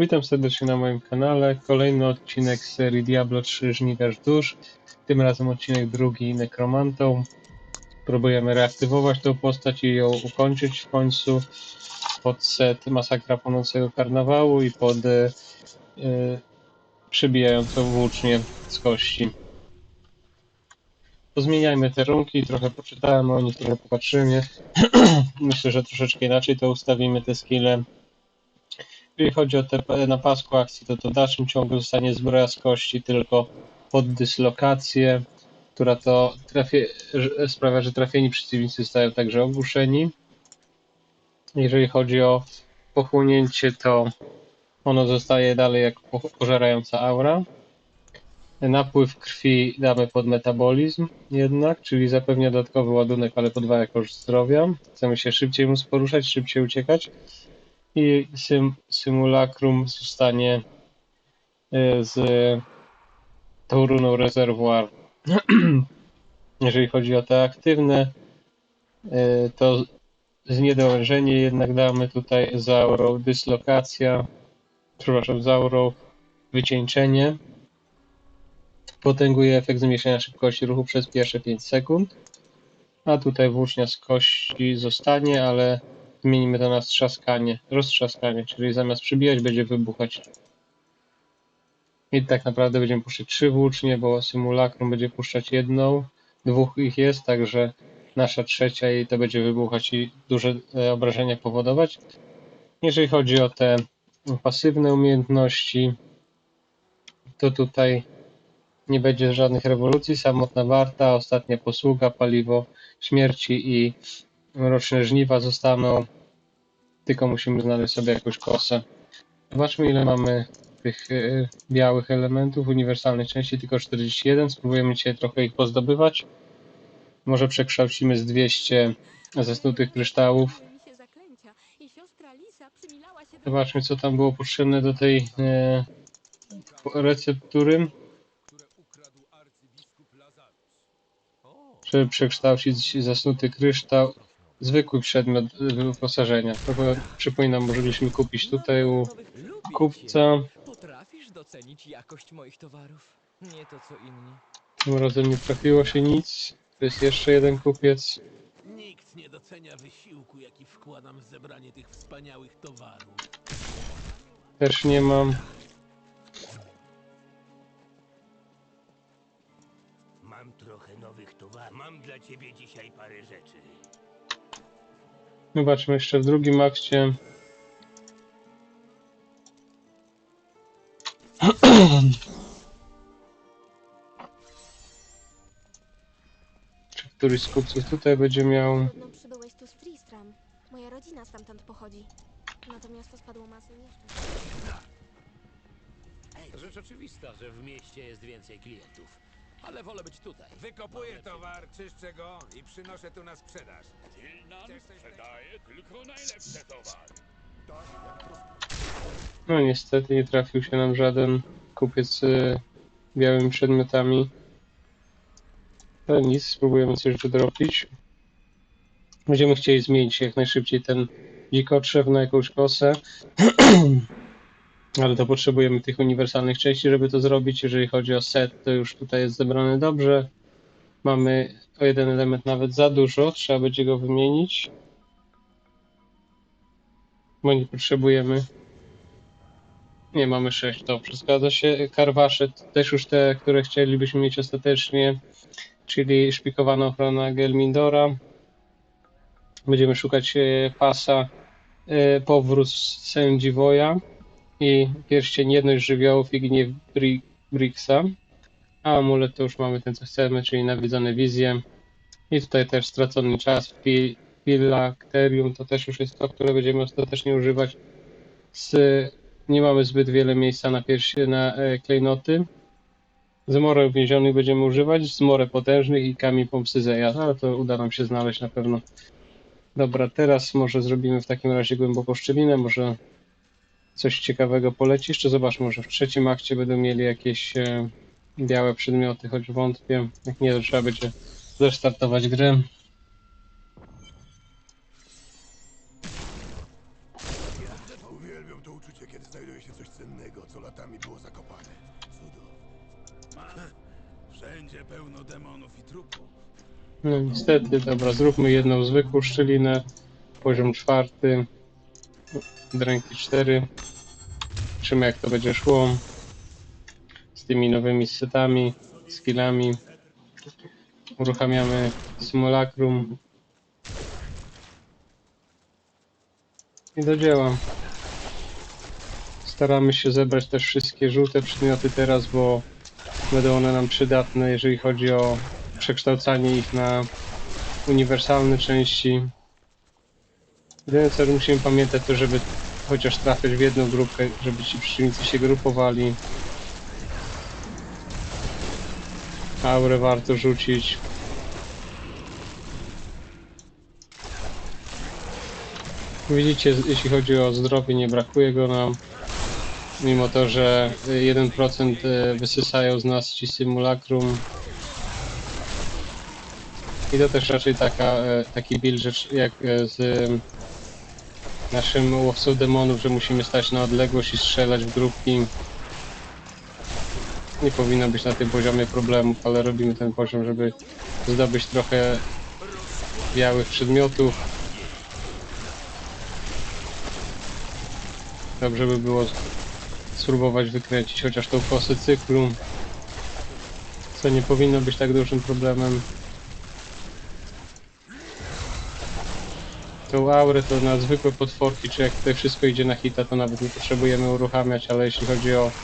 Witam serdecznie na moim kanale. Kolejny odcinek serii Diablo 3 Żniwiarz Dusz. Tym razem odcinek drugi Nekromantą. Próbujemy reaktywować tą postać i ją ukończyć w końcu pod set Masakra Płonącego Karnawału i pod e, e, przybijającą włócznię z kości. Pozmieniajmy te runki, trochę poczytałem o nich, trochę popatrzyłem je. Myślę, że troszeczkę inaczej to ustawimy te skille. Jeżeli chodzi o te na pasku akcji, to, to w dalszym ciągu zostanie zbroja z kości tylko pod dyslokację, która to trafie, sprawia, że trafieni przeciwnicy zostają także ogłuszeni. Jeżeli chodzi o pochłonięcie, to ono zostaje dalej jako po- pożerająca aura. Napływ krwi damy pod metabolizm jednak, czyli zapewnia dodatkowy ładunek, ale podwaja koszt zdrowia. Chcemy się szybciej móc poruszać, szybciej uciekać i sym, symulakrum zostanie y, z tą runą rezerwuar. Jeżeli chodzi o te aktywne, y, to zniedolężenie jednak damy tutaj zaurą dyslokacja, przepraszam, zaurą wycieńczenie. Potęguje efekt zmniejszenia szybkości ruchu przez pierwsze 5 sekund. A tutaj włócznia z kości zostanie, ale zmienimy to na strzaskanie, roztrzaskanie, czyli zamiast przybijać będzie wybuchać. I tak naprawdę będziemy puszczać trzy włócznie, bo symulakrum będzie puszczać jedną, dwóch ich jest, także nasza trzecia i to będzie wybuchać i duże e, obrażenia powodować. Jeżeli chodzi o te pasywne umiejętności, to tutaj nie będzie żadnych rewolucji. Samotna warta, ostatnia posługa, paliwo śmierci i mroczne żniwa zostaną. Tylko musimy znaleźć sobie jakąś kosę. Zobaczmy ile mamy tych e, białych elementów, uniwersalnych części tylko 41. Spróbujemy dzisiaj trochę ich pozdobywać. Może przekształcimy z 200 zasnutych kryształów. Zobaczmy co tam było potrzebne do tej e, receptury. Żeby przekształcić zasnuty kryształ zwykły przedmiot wyposażenia. Tego przypominam, mogliśmy kupić tutaj u kupca. Potrafisz docenić jakość moich towarów? Nie to co inni. Tym razem nie trafiło się nic. To jest jeszcze jeden kupiec. Nikt nie docenia wysiłku, jaki wkładam w zebranie tych wspaniałych towarów. Też nie mam. Mam trochę nowych towarów. Mam dla ciebie dzisiaj parę rzeczy. Zobaczmy jeszcze w drugim akcie. Czy któryś z kupców tutaj będzie miał. Podobno przybyłeś tu z Tristram. Moja rodzina stamtąd pochodzi. Natomiast to spadło masę nieszczęść. Rzecz oczywista, że w mieście jest więcej klientów. Ale wolę być tutaj. Wykopuję towar, czyszczę go i przynoszę tu na sprzedaż. Nam sprzedaje tylko najlepsze towary. No niestety nie trafił się nam żaden kupiec z białymi przedmiotami. Ale nic, spróbujemy coś wydropić. Będziemy chcieli zmienić jak najszybciej ten dzikotrzew na jakąś kosę. Ale to potrzebujemy tych uniwersalnych części, żeby to zrobić. Jeżeli chodzi o set, to już tutaj jest zebrany dobrze. Mamy o jeden element nawet za dużo, trzeba będzie go wymienić. Bo nie potrzebujemy nie, mamy 6, dobrze, zgadza się. Karwasze też już te, które chcielibyśmy mieć ostatecznie, czyli szpikowana ochrona Gelmindora. Będziemy szukać e, pasa e, powrót Sędziwoja i pierścień jedność żywiołów i gniew Bri- Brixa. A amulet to już mamy ten, co chcemy, czyli nawiedzone wizje. I tutaj też stracony czas. Phylacterium to też już jest to, które będziemy ostatecznie używać z nie mamy zbyt wiele miejsca na piersi, na e, klejnoty. Zmorę więzionych będziemy używać, zmorę potężnych i kamień pomsty Zeja, ale to uda nam się znaleźć na pewno. Dobra, teraz może zrobimy w takim razie głęboką szczelinę, może coś ciekawego poleci. Jeszcze zobaczmy, może w trzecim akcie będą mieli jakieś e, białe przedmioty, choć wątpię. Jak nie, to trzeba będzie zrestartować grę. Uwielbiam tą uczucie, kiedy znajduje się coś cennego, co latami było zakopane. Cudów. Wszędzie pełno demonów i trupów. No niestety, dobra, zróbmy jedną zwykłą szczelinę. Poziom czwarty. Dręki 4. Zobaczymy jak to będzie szło. Z tymi nowymi setami, skillami. Uruchamiamy symulacrum. I do dzieła. Staramy się zebrać też wszystkie żółte przedmioty teraz, bo będą one nam przydatne, jeżeli chodzi o przekształcanie ich na uniwersalne części. Jedyne co musimy pamiętać to, żeby chociaż trafiać w jedną grupkę, żeby ci przeciwnicy się grupowali. Aurę warto rzucić. Widzicie, jeśli chodzi o zdrowie, nie brakuje go nam. Mimo to, że 1% wysysają z nas ci symulacrum, i to też raczej taka, e, taki build jak e, z e, naszym łowcą demonów, że musimy stać na odległość i strzelać w grupki. Nie powinno być na tym poziomie problemów, ale robimy ten poziom, żeby zdobyć trochę białych przedmiotów. Dobrze by było spróbować wykręcić chociaż tą kosę cyklu, co nie powinno być tak dużym problemem. Tą aurę to na zwykłe potworki, czy jak tutaj wszystko idzie na hita, to nawet nie potrzebujemy uruchamiać, ale jeśli chodzi o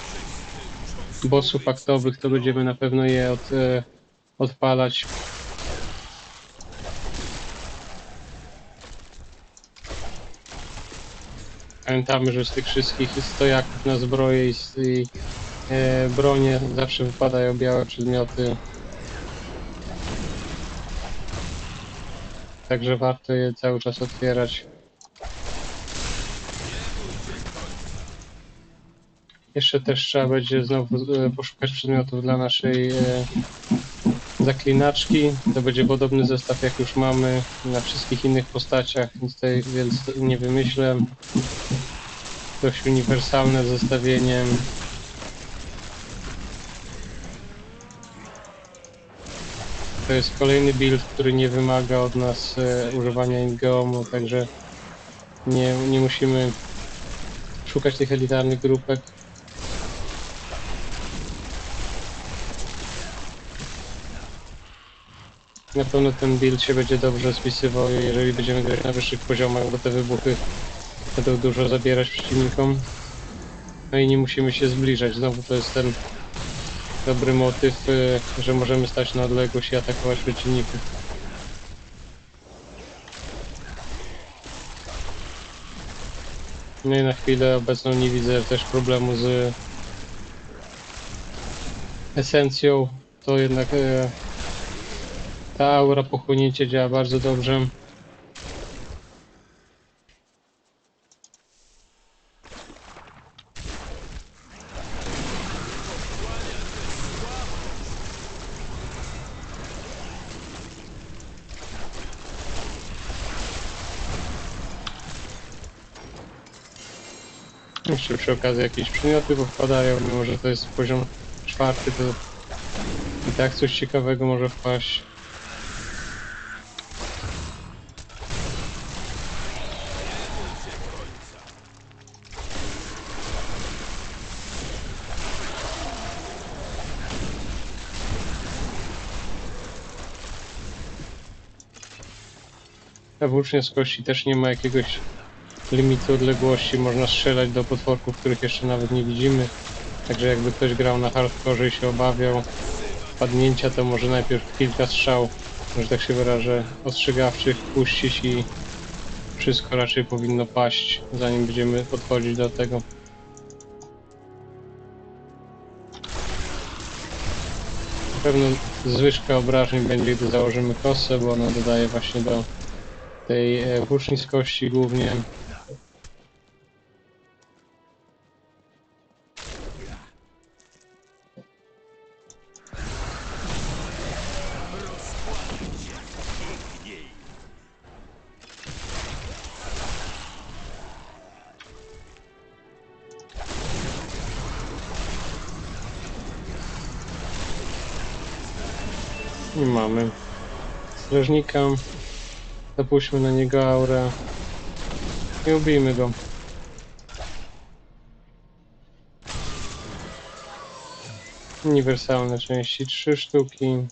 bossów aktowych, to będziemy na pewno je od, e, odpalać. Pamiętamy, że z tych wszystkich stojaków na zbroje i, i e, bronie zawsze wypadają białe przedmioty. Także warto je cały czas otwierać. Jeszcze też trzeba będzie znowu e, poszukać przedmiotów dla naszej e, zaklinaczki. To będzie podobny zestaw jak już mamy na wszystkich innych postaciach, więc tutaj więc nie wymyślę. Dość uniwersalne zestawienie. To jest kolejny build, który nie wymaga od nas e, używania ingeomu, także nie, nie musimy szukać tych elitarnych grupek. Na pewno ten build się będzie dobrze spisywał, jeżeli będziemy grać na wyższych poziomach, bo te wybuchy będą dużo zabierać przeciwnikom. No i nie musimy się zbliżać. Znowu to jest ten dobry motyw, y, że możemy stać na odległość i atakować przeciwników. No i na chwilę obecną nie widzę też problemu z esencją. To jednak e, ta aura pochłonięcie działa bardzo dobrze. Jeszcze przy okazji jakieś przedmioty powpadają, mimo że to jest poziom czwarty, to i tak coś ciekawego może wpaść. A włócznia z kości też nie ma jakiegoś limitu odległości, można strzelać do potworków, których jeszcze nawet nie widzimy. Także jakby ktoś grał na hardkorze i się obawiał padnięcia, to może najpierw kilka strzał, że tak się wyrażę, ostrzegawczych puścić i wszystko raczej powinno paść, zanim będziemy podchodzić do tego. Na pewno zwyżka obrażeń będzie, gdy założymy kosę, bo ona dodaje właśnie do tej e, włóczniskości głównie. Strażnika. Zapuśćmy na niego aurę. I ubijmy go. Uniwersalne części, trzy sztuki.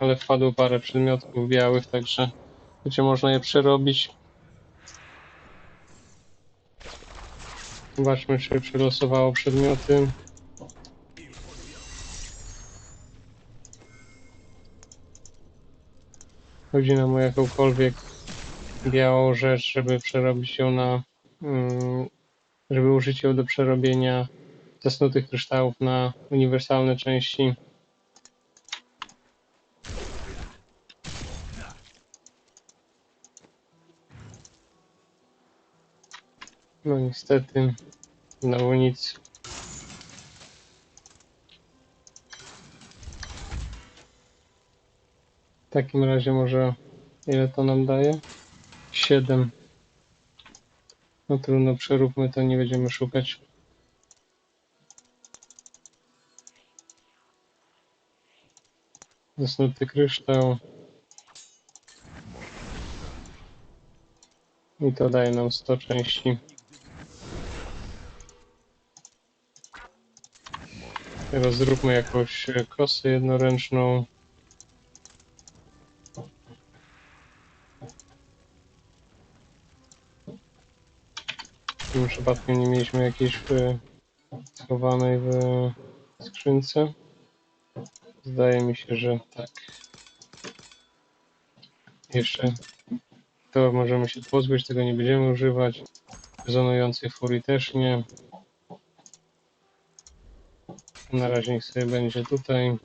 Ale wpadło parę przedmiotów białych, także będzie można je przerobić. Zobaczmy, czy przelosowało przedmioty. Chodzi nam o jakąkolwiek białą rzecz, żeby przerobić ją na. mm, żeby użyć ją do przerobienia zasnutych kryształów na uniwersalne części. No niestety, znowu nic. Takim razie może ile to nam daje? 7. No trudno, przeróbmy to, nie będziemy szukać. Zasnuty kryształ. I to daje nam 100 części. Teraz zróbmy jakąś kosę jednoręczną. W tym przypadku nie mieliśmy jakiejś e, schowanej w skrzynce. Zdaje mi się, że tak. Jeszcze to możemy się pozbyć, tego nie będziemy używać. Rezonującej furii też nie. Na razie niech sobie będzie tutaj.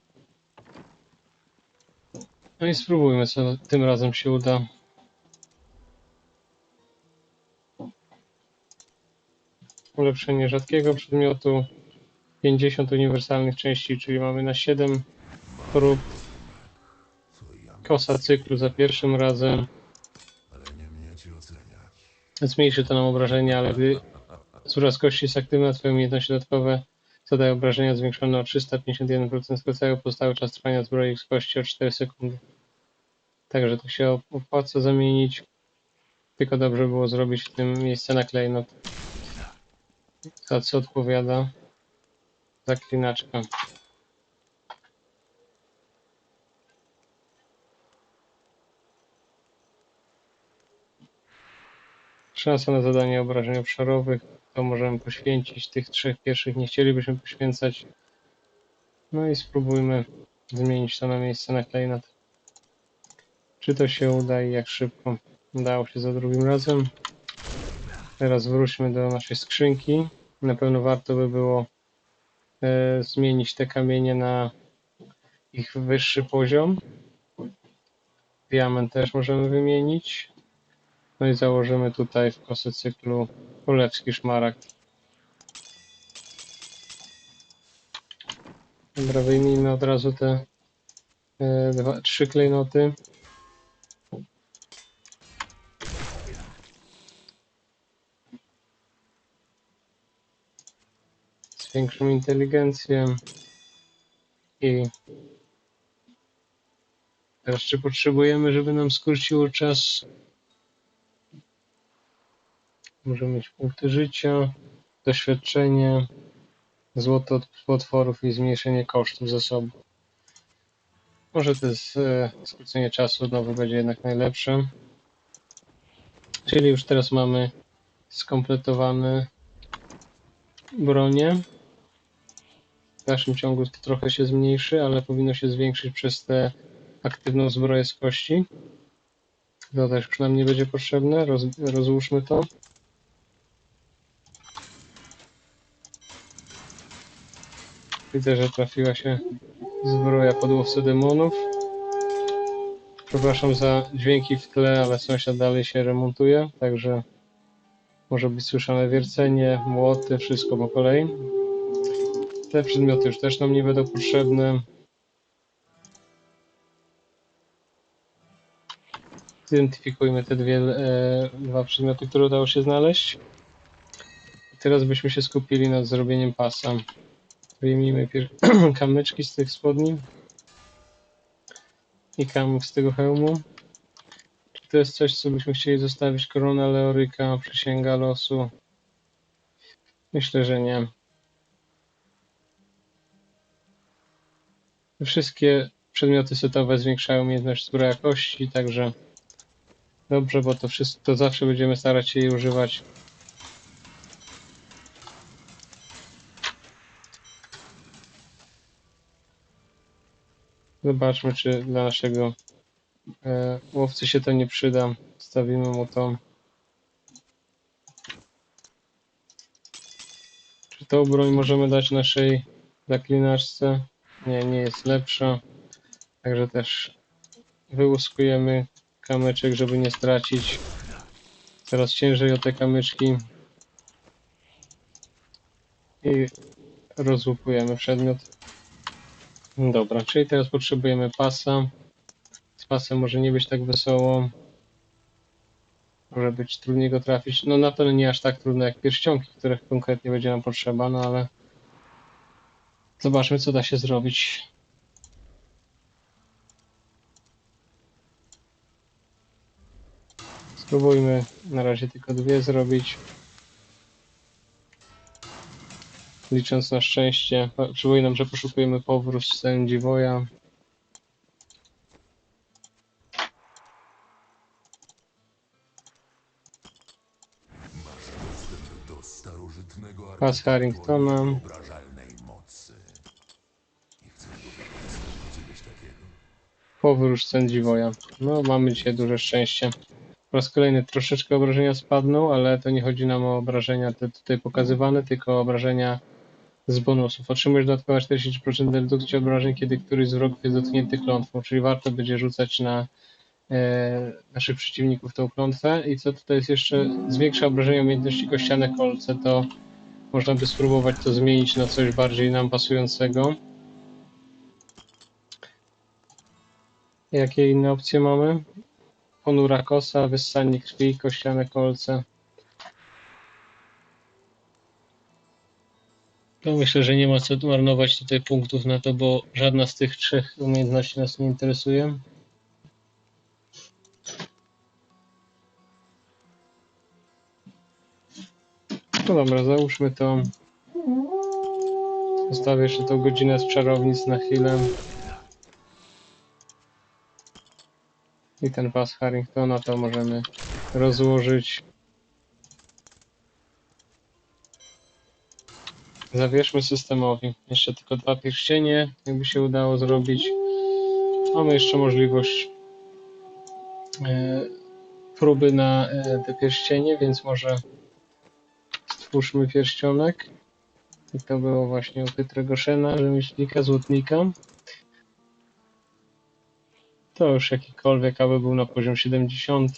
No i spróbujmy, co tym razem się uda. Ulepszenie rzadkiego przedmiotu. 50 uniwersalnych części, czyli mamy na 7 prób. Kosa cyklu za pierwszym razem. Zmniejszy to nam obrażenia, ale gdy z kości jest aktywna, twoje umiejętności dodatkowe zadają obrażenia zwiększone o 351%, skrócają pozostały czas trwania zbroi z kości o 4 sekundy. Także to się opłaca zamienić. Tylko dobrze było zrobić w tym miejsce na klejnot. Za co odpowiada zaklinaczka. Szansa na zadanie obrażeń obszarowych. To możemy poświęcić. Tych trzech pierwszych nie chcielibyśmy poświęcać. No i spróbujmy zmienić to na miejsce na klejnot. Czy to się uda i jak szybko udało się za drugim razem. Teraz wróćmy do naszej skrzynki. Na pewno warto by było e, zmienić te kamienie na ich wyższy poziom. Diament też możemy wymienić. No i założymy tutaj w kosę cyklu królewski szmaragd. Dobra, wyjmijmy od razu te e, dwa, trzy klejnoty. Zwiększymy inteligencję i teraz czy potrzebujemy, żeby nam skróciło czas Możemy mieć punkty życia, doświadczenie, złoto od potworów i zmniejszenie kosztów zasobu. Może to jest e, skrócenie czasu znowu będzie jednak najlepsze. Czyli już teraz mamy skompletowane bronie. W dalszym ciągu trochę się zmniejszy, ale powinno się zwiększyć przez tę aktywną zbroję z kości. To też nie będzie potrzebne. Roz, rozłóżmy to. Widzę, że trafiła się zbroja podłowcy demonów. Przepraszam za dźwięki w tle, ale sąsiad dalej się remontuje, także może być słyszane wiercenie, młoty, wszystko po kolei. Te przedmioty już też nam nie będą potrzebne. Zidentyfikujmy te dwie, e, dwa przedmioty, które udało się znaleźć. Teraz byśmy się skupili nad zrobieniem pasa. Wyjmijmy kamyczki z tych spodni. i kamów z tego hełmu. Czy to jest coś, co byśmy chcieli zostawić? Korona Leoryka, przysięga losu. Myślę, że nie. Wszystkie przedmioty setowe zwiększają umiejętność zbroja kości, także dobrze, bo to wszystko to zawsze będziemy starać się jej używać. Zobaczmy, czy dla naszego e, łowcy się to nie przyda. Stawimy mu to. Czy tą broń możemy dać naszej zaklinaczce? Nie, nie jest lepsza. Także też wyłuskujemy kamyczek, żeby nie stracić. Coraz ciężej o te kamyczki. I rozłupujemy przedmiot. Dobra, czyli teraz potrzebujemy pasa. Z pasem może nie być tak wesoło. Może być trudniej go trafić. No na pewno nie aż tak trudno jak pierścionki, których konkretnie będzie nam potrzeba, no ale zobaczmy co da się zrobić. Spróbujmy na razie tylko dwie zrobić. Licząc na szczęście. Przypominam, że poszukujemy powrót do starożytnego Pas Harringtona. Powróż sędziwoja. No, mamy dzisiaj duże szczęście. Po raz kolejny troszeczkę obrażenia spadną, ale to nie chodzi nam o obrażenia te tutaj pokazywane, tylko obrażenia z bonusów. Otrzymujesz dodatkowe 43% redukcji obrażeń, kiedy któryś z wrogów jest dotknięty klątwą, czyli warto będzie rzucać na e, naszych przeciwników tą klątwę. I co tutaj jest jeszcze? Zwiększa obrażenia umiejętności kościane kolce, to można by spróbować to zmienić na coś bardziej nam pasującego. Jakie inne opcje mamy? Ponura kosa, wyssanie krwi, kościane kolce. To myślę, że nie ma co marnować tutaj punktów na to, bo żadna z tych trzech umiejętności nas nie interesuje. No dobra, załóżmy to. Zostawię jeszcze tą godzinę z czarownic na chwilę. I ten pas Harringtona to możemy rozłożyć. Zawierzmy systemowi. Jeszcze tylko dwa pierścienie, jakby się udało zrobić. Mamy jeszcze możliwość e, próby na e, te pierścienie, więc może stwórzmy pierścionek. I to było właśnie u Pietrego Szena, rzemieślnika, złotnika. To już jakikolwiek, aby był na poziom 70.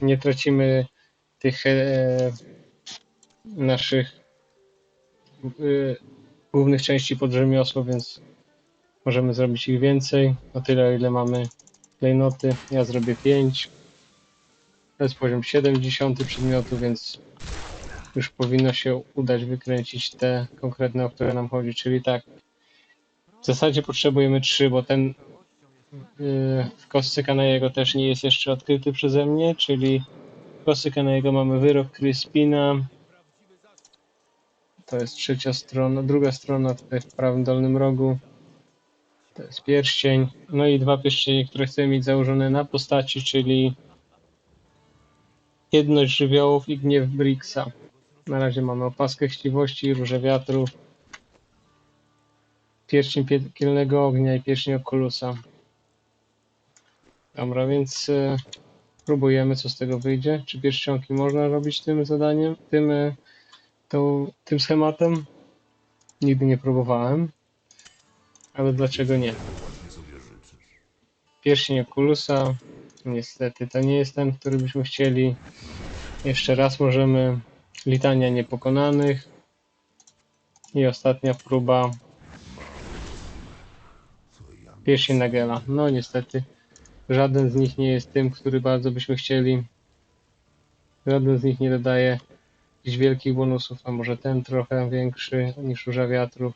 Nie tracimy tych e, naszych e, głównych części pod rzemiosło, więc możemy zrobić ich więcej. O tyle, ile mamy klejnoty. Ja zrobię 5. To jest poziom 70 przedmiotu, więc już powinno się udać wykręcić te konkretne, o które nam chodzi. Czyli tak, w zasadzie potrzebujemy 3, bo ten yy, w kostce Kanajego też nie jest jeszcze odkryty przeze mnie, czyli w kostce Kanajego mamy wyrok Crispina. To jest trzecia strona, druga strona tutaj w prawym dolnym rogu. To jest pierścień. No i dwa pierścienie, które chcemy mieć założone na postaci, czyli jedność żywiołów i gniew Brixa. Na razie mamy opaskę chciwości, róże wiatru, pierścień piekielnego ognia i pierścień Okulusa. Dobra, więc e, próbujemy, co z tego wyjdzie. Czy pierścionki można robić tym zadaniem, tym, e, tą, tym schematem? Nigdy nie próbowałem, ale dlaczego nie? Pierścień Okulusa, niestety to nie jest ten, który byśmy chcieli. Jeszcze raz możemy litania niepokonanych. I ostatnia próba Pierścień Nagela. No niestety żaden z nich nie jest tym, który bardzo byśmy chcieli. Żaden z nich nie dodaje jakichś wielkich bonusów, a może ten trochę większy niż róża wiatrów.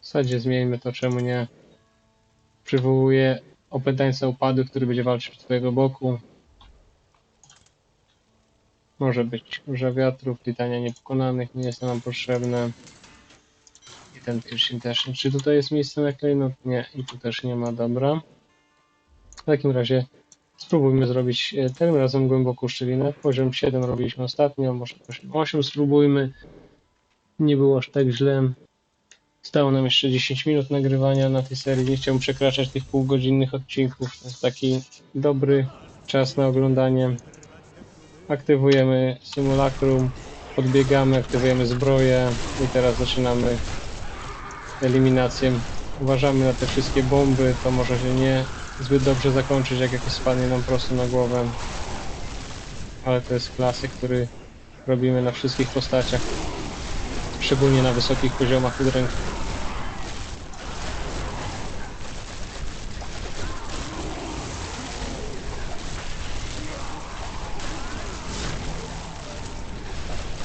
W zasadzie zmieńmy to, czemu nie. Przywołuję opętańca upadu, który będzie walczył z twojego boku. Może być burza wiatrów, litania niepokonanych, nie jest nam potrzebne. Pierścień też. Czy tutaj jest miejsce na klejnot? Nie, i tu też nie ma, dobra. W takim razie spróbujmy zrobić e, tym razem głęboką szczelinę. Poziom 7 robiliśmy ostatnio, może poziom 8 spróbujmy. Nie było aż tak źle. Stało nam jeszcze 10 minut nagrywania na tej serii. Nie chciałbym przekraczać tych półgodzinnych odcinków. To jest taki dobry czas na oglądanie. Aktywujemy symulakrum, podbiegamy, aktywujemy zbroję i teraz zaczynamy eliminację. Uważamy na te wszystkie bomby, to może się nie zbyt dobrze zakończyć, jak jakoś spadnie nam prosto na głowę. Ale to jest klasyk, który robimy na wszystkich postaciach. Szczególnie na wysokich poziomach udręki.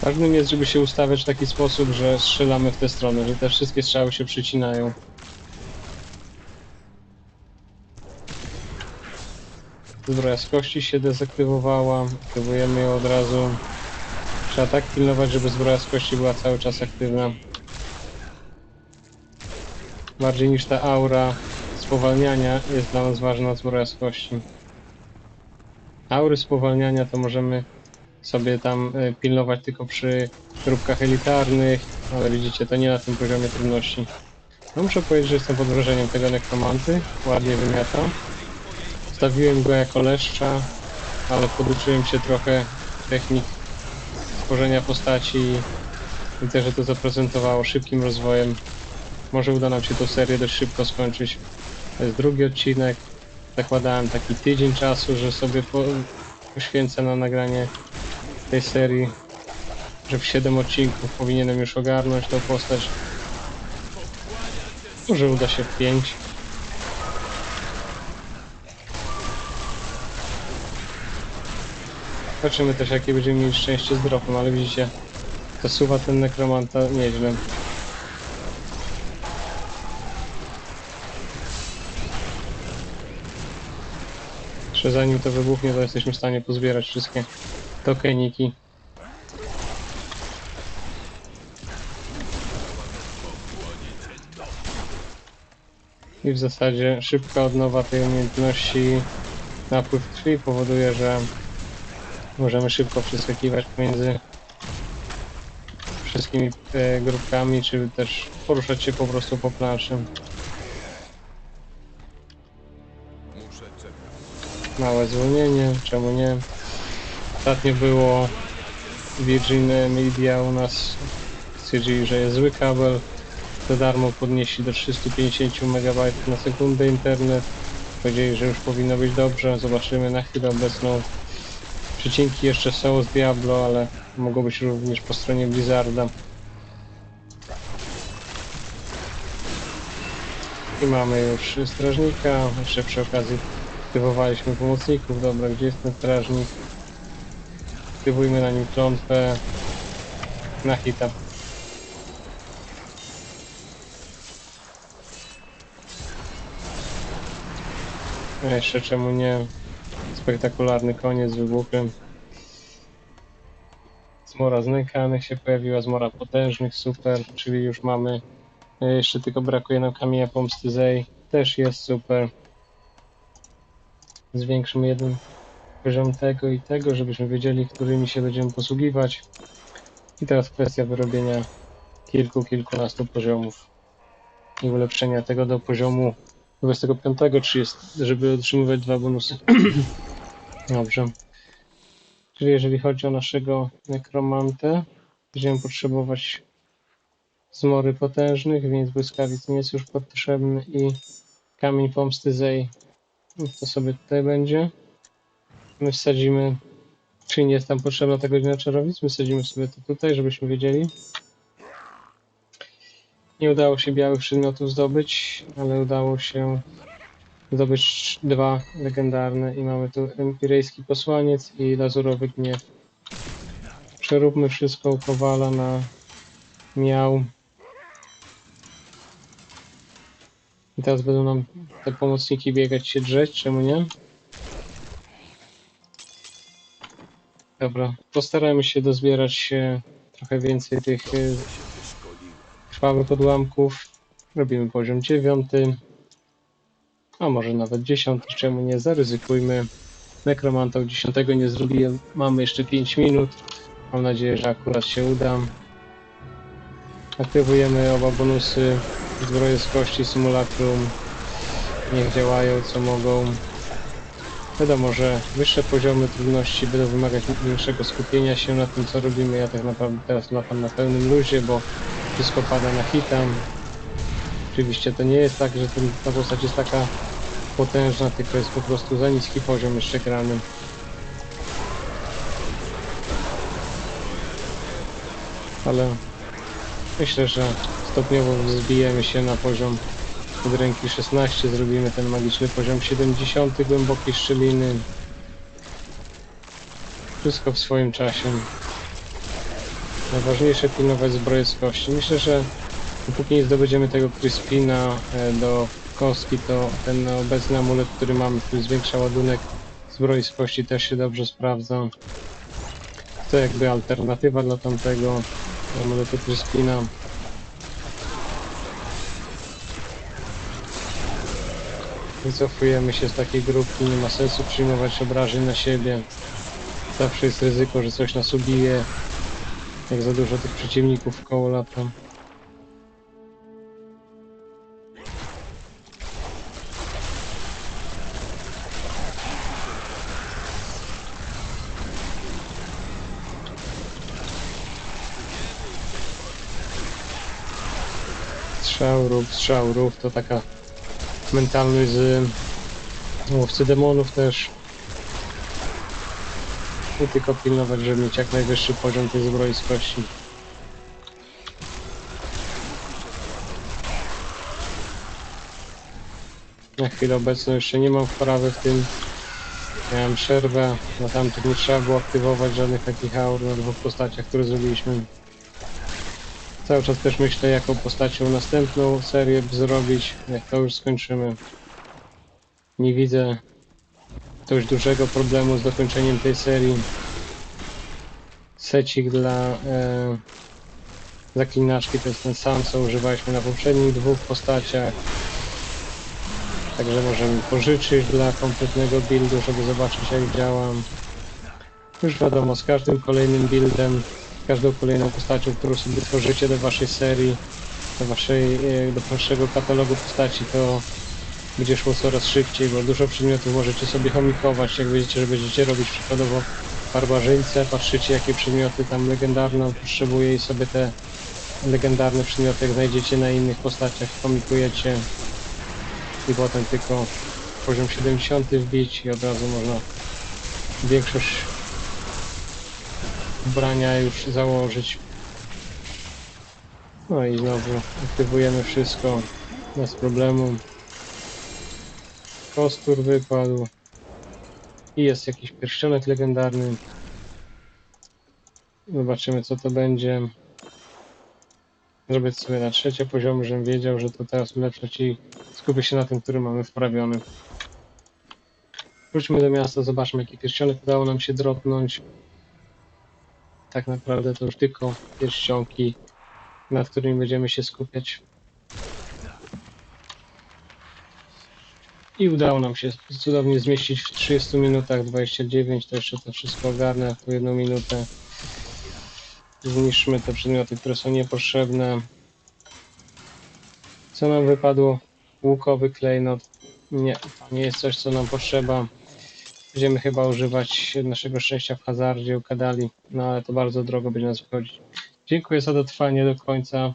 Ważnym jest, żeby się ustawiać w taki sposób, że strzelamy w tę stronę, że te wszystkie strzały się przycinają. Zbroja z kości się dezaktywowała, aktywujemy ją od razu. Trzeba tak pilnować, żeby zbroja z kości była cały czas aktywna. Bardziej niż ta aura spowalniania jest dla nas ważna zbroja z kości. Aury spowalniania to możemy sobie tam y, pilnować tylko przy grupkach elitarnych, ale widzicie, to nie na tym poziomie trudności. No muszę powiedzieć, że jestem pod wrażeniem tego nekromanty, ładnie wymiata. Stawiłem go jako leszcza, ale poduczyłem się trochę technik tworzenia postaci i że to zaprezentowało szybkim rozwojem. Może uda nam się tą serię dość szybko skończyć. To jest drugi odcinek. Zakładałem taki tydzień czasu, że sobie po, poświęcę na nagranie tej serii, że w 7 odcinków powinienem już ogarnąć tą postać. Może uda się w 5. Zobaczymy też jakie będziemy mieli szczęście z dropem, ale widzicie, to suwa ten nekromanta nieźle. Zanim to wybuchnie, to jesteśmy w stanie pozbierać wszystkie tokeniki. I w zasadzie szybka odnowa tej umiejętności napływ krwi powoduje, że możemy szybko przeskakiwać pomiędzy wszystkimi e, grupkami, czy też poruszać się po prostu po planszy. Małe zwolnienie, czemu nie? Ostatnio było Virgin Media u nas stwierdzili, że jest zły kabel. Za darmo podnieśli do 350 MB na sekundę internet. Powiedzieli, że już powinno być dobrze. Zobaczymy na chwilę obecną. Przecinki jeszcze są z Diablo, ale mogą być również po stronie Blizzarda. I mamy już strażnika. Jeszcze przy okazji aktywowaliśmy pomocników. Dobra, gdzie jest ten strażnik? Aktywujmy na nim klątwę na hita. Jeszcze czemu nie? Spektakularny koniec z wybuchem. Zmora znękanych się pojawiła, zmora potężnych, super, czyli już mamy. e, Jeszcze tylko brakuje nam kamienia pomsty Zej. Też jest super. Zwiększymy jeden poziom tego i tego, żebyśmy wiedzieli, którymi się będziemy posługiwać. I teraz kwestia wyrobienia kilku, kilkunastu poziomów i ulepszenia tego do poziomu 25, czy jest, żeby otrzymywać dwa bonusy. Dobrze. Czyli jeżeli chodzi o naszego nekromantę, będziemy potrzebować zmory potężnych, więc błyskawic nie jest już potrzebny i kamień pomsty Zej. To sobie tutaj będzie. My wsadzimy, czy nie jest tam potrzebna ta godzina czarowic, my wsadzimy sobie to tutaj, żebyśmy wiedzieli. Nie udało się białych przedmiotów zdobyć, ale udało się zdobyć dwa legendarne i mamy tu empirejski posłaniec i lazurowy gniew. Przeróbmy wszystko u Kowala na miał. I teraz będą nam te pomocniki biegać się drzeć, czemu nie? Dobra, postarajmy się dozbierać e, trochę więcej tych e, krwawych odłamków. Robimy poziom dziewiąty. A może nawet dziesiąty, czemu nie? Zaryzykujmy. Nekromantą dziesiątego nie zrobiłem. Mamy jeszcze 5 minut. Mam nadzieję, że akurat się uda. Aktywujemy oba bonusy. Zbroje z kości. Niech działają co mogą. Wiadomo, że wyższe poziomy trudności będą wymagać większego skupienia się na tym, co robimy. Ja tak naprawdę teraz latam na pełnym luzie, bo wszystko pada na hita. Oczywiście to nie jest tak, że ten, ta postać jest taka potężna, tylko jest po prostu za niski poziom jeszcze grany. Ale myślę, że stopniowo wzbijemy się na poziom od ręki 16, zrobimy ten magiczny poziom 70 głębokiej szczeliny. Wszystko w swoim czasie. Najważniejsze pilnować zbroję z kości. Myślę, że dopóki nie zdobędziemy tego Crispina e, do kostki, to ten obecny amulet, który mamy, który zwiększa ładunek zbroi z kości też się dobrze sprawdza. To jakby alternatywa dla tamtego amuletu Crispina. Wycofujemy się z takiej grupki, nie ma sensu przyjmować obrażeń na siebie. Zawsze jest ryzyko, że coś nas ubije, jak za dużo tych przeciwników koło lata. Strzał, rów, strzał, rów to taka mentalność z łowcy demonów też. I tylko pilnować, żeby mieć jak najwyższy poziom tej zbroi z kości. Na chwilę obecną jeszcze nie mam wprawy w tym. Miałem przerwę, na tamtych nie trzeba było aktywować żadnych takich aur na dwóch postaciach, które zrobiliśmy. Cały czas też myślę, jaką postacią następną serię zrobić, jak to już skończymy. Nie widzę dość dużego problemu z dokończeniem tej serii. Secik dla e, zaklinaczki to jest ten sam, co używaliśmy na poprzednich dwóch postaciach. Także możemy pożyczyć dla kompletnego buildu, żeby zobaczyć jak działa. Już wiadomo, z każdym kolejnym buildem każdą kolejną postacią, którą sobie tworzycie do waszej serii, do, waszej, e, do waszego katalogu postaci, to będzie szło coraz szybciej, bo dużo przedmiotów możecie sobie chomikować, jak wiecie, że będziecie robić przykładowo barbarzyńcę, patrzycie jakie przedmioty tam legendarne on potrzebuje i sobie te legendarne przedmioty znajdziecie na innych postaciach, chomikujecie. I potem tylko poziom 70 wbić i od razu można większość ubrania już założyć. No i znowu aktywujemy wszystko bez problemu. Kostur wypadł. I jest jakiś pierścionek legendarny. Zobaczymy co to będzie. Zrobię sobie na trzecie poziomy, żebym wiedział, że to teraz ulepszać i skupię się na tym, który mamy wprawiony. Wróćmy do miasta, zobaczmy jaki pierścionek udało nam się dropnąć tak naprawdę to już tylko pierścionki, nad którymi będziemy się skupiać. I udało nam się cudownie zmieścić w 30 minutach 29, to jeszcze to wszystko ogarnę w jedną minutę. Zniszczmy te przedmioty, które są niepotrzebne. Co nam wypadło? Łukowy klejnot. Nie, nie jest coś, co nam potrzeba. Będziemy chyba używać naszego szczęścia w hazardzie u Kadali, no ale to bardzo drogo będzie nas wchodzić. Dziękuję za dotrwanie do końca.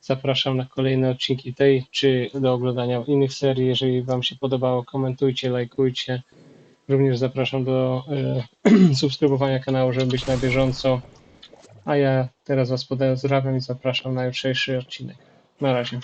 Zapraszam na kolejne odcinki tej, czy do oglądania innych serii. Jeżeli Wam się podobało, komentujcie, lajkujcie. Również zapraszam do e, subskrybowania kanału, żeby być na bieżąco. A ja teraz Was pozdrawiam i zapraszam na jutrzejszy odcinek. Na razie.